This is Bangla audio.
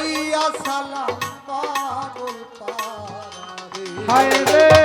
লইয়া সালাম পাগল পারে হায় রে।